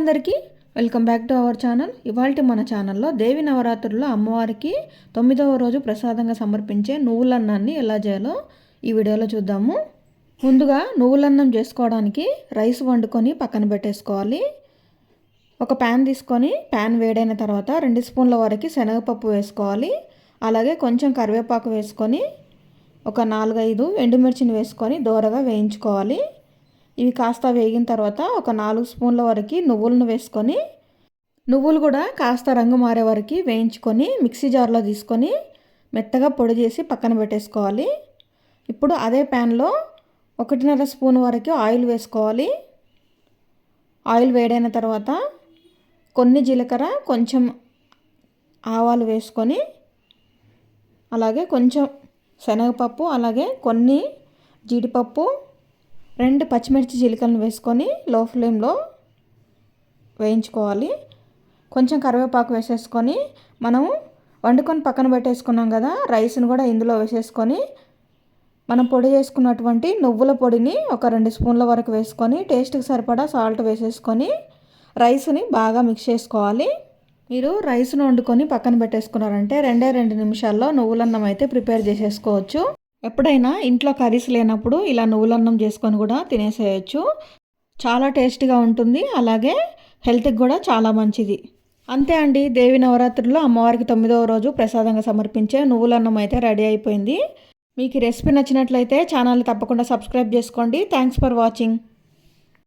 అందరికీ welcome back to our channel. ఇవాళ మన ఛానల్లో దేవి నవరాత్రుల్లో అమ్మవారికి తొమ్మిదవ రోజు ప్రసాదంగా సమర్పించే నువ్వులన్నాన్ని ఎలా చేయాలో ఈ వీడియోలో చూద్దాము. ముందుగా నువ్వులన్నం చేసుకోవడానికి రైస్ వండుకొని పక్కన పెట్టేసుకోవాలి. ఒక ప్యాన్ తీసుకొని ప్యాన్ వేడైన తర్వాత రెండు స్పూన్ల వరకు శనగపప్పు వేసుకోవాలి. అలాగే కొంచెం కరివేపాకు వేసుకొని ఒక నాలుగైదు ఎండుమిర్చిని వేసుకొని దోరగా వేయించుకోవాలి. ఇవి కాస్త వేగిన తర్వాత ఒక నాలుగు స్పూన్ల వరకు నువ్వులను వేసుకొని నువ్వులు కూడా కాస్త రంగు మారే వరకు వేయించుకొని మిక్సీ జార్లో తీసుకొని మెత్తగా పొడి చేసి పక్కన పెట్టేసుకోవాలి. ఇప్పుడు అదే ప్యాన్లో ఒకటిన్నర స్పూన్ వరకు ఆయిల్ వేసుకోవాలి. ఆయిల్ వేడైన తర్వాత కొన్ని జీలకర్ర కొంచెం ఆవాలు వేసుకొని అలాగే కొంచెం శనగపప్పు అలాగే కొన్ని జీడిపప్పు రెండు పచ్చిమిర్చి జీలకలను వేసుకొని లో ఫ్లేమ్లో వేయించుకోవాలి. కొంచెం కరివేపాకు వేసేసుకొని మనం వండుకొని పక్కన పెట్టేసుకున్నాం కదా రైస్ని కూడా ఇందులో వేసేసుకొని మనం పొడి చేసుకున్నటువంటి నువ్వుల పొడిని ఒక రెండు స్పూన్ల వరకు వేసుకొని టేస్ట్కి సరిపడా సాల్ట్ వేసేసుకొని రైస్ని బాగా మిక్స్ చేసుకోవాలి. మీరు రైస్ను వండుకొని పక్కన పెట్టేసుకున్నారంటే రెండే రెండు నిమిషాల్లో నువ్వులన్నం అయితే ప్రిపేర్ చేసేసుకోవచ్చు. ఎప్పుడైనా ఇంట్లో కర్రీస్ లేనప్పుడు ఇలా నువ్వులన్నం చేసుకొని కూడా తినేసేయచ్చు. చాలా టేస్టీగా ఉంటుంది. అలాగే హెల్త్కి కూడా చాలా మంచిది. అంతే అండి. దేవి నవరాత్రుల్లో అమ్మవారికి తొమ్మిదవ రోజు ప్రసాదంగా సమర్పించే నువ్వులన్నం అయితే రెడీ అయిపోయింది. మీకు రెసిపీ నచ్చినట్లయితే ఛానల్ని తప్పకుండా సబ్స్క్రైబ్ చేసుకోండి. Thanks for watching.